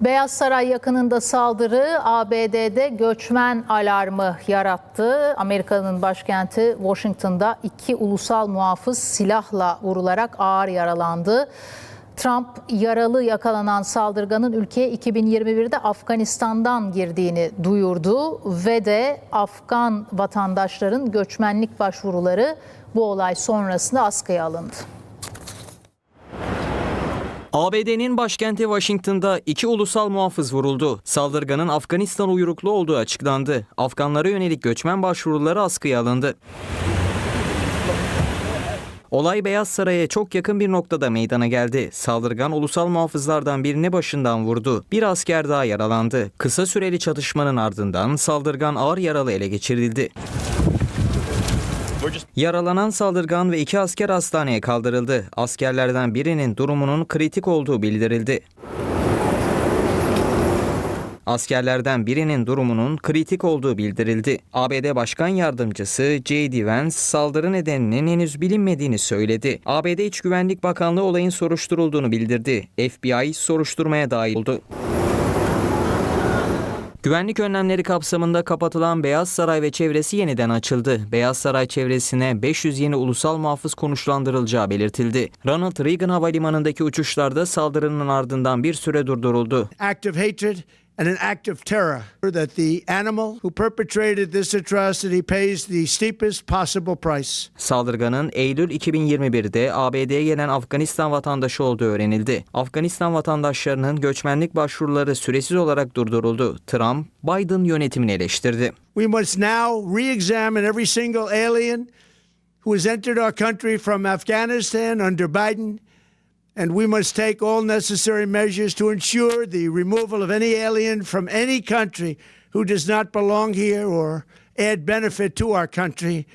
Beyaz Saray yakınında saldırı ABD'de göçmen alarmı yarattı. Amerika'nın başkenti Washington'da iki ulusal muhafız silahla vurularak ağır yaralandı. Trump yaralı yakalanan saldırganın ülkeye 2021'de Afganistan'dan girdiğini duyurdu ve de Afgan vatandaşların göçmenlik başvuruları bu olay sonrasında askıya alındı. ABD'nin başkenti Washington'da iki ulusal muhafız vuruldu. Saldırganın Afganistan uyruklu olduğu açıklandı. Afganlara yönelik göçmen başvuruları askıya alındı. Olay Beyaz Saray'a çok yakın bir noktada meydana geldi. Saldırgan ulusal muhafızlardan birini başından vurdu. Bir asker daha yaralandı. Kısa süreli çatışmanın ardından saldırgan ağır yaralı ele geçirildi. Yaralanan saldırgan ve iki asker hastaneye kaldırıldı. Askerlerden birinin durumunun kritik olduğu bildirildi. Askerlerden birinin durumunun kritik olduğu bildirildi. ABD Başkan Yardımcısı J.D. Vance saldırı nedeninin henüz bilinmediğini söyledi. ABD İç Güvenlik Bakanlığı olayın soruşturulduğunu bildirdi. FBI soruşturmaya dahil oldu. Güvenlik önlemleri kapsamında kapatılan Beyaz Saray ve çevresi yeniden açıldı. Beyaz Saray çevresine 500 yeni ulusal muhafız konuşlandırılacağı belirtildi. Ronald Reagan Havalimanı'ndaki uçuşlarda saldırının ardından bir süre durduruldu. act of hatred and an act of terror that the animal who perpetrated this atrocity pays the steepest possible price. Saldırganın Eylül 2021'de ABD'ye gelen Afganistan vatandaşı olduğu öğrenildi. Afganistan vatandaşlarının göçmenlik başvuruları süresiz olarak durduruldu. Trump, Biden yönetimini eleştirdi. We must now re-examine every single alien who has entered our country from Afghanistan under Biden and we must take all necessary measures to ensure the removal of any alien from any country who does not belong here or add benefit to our country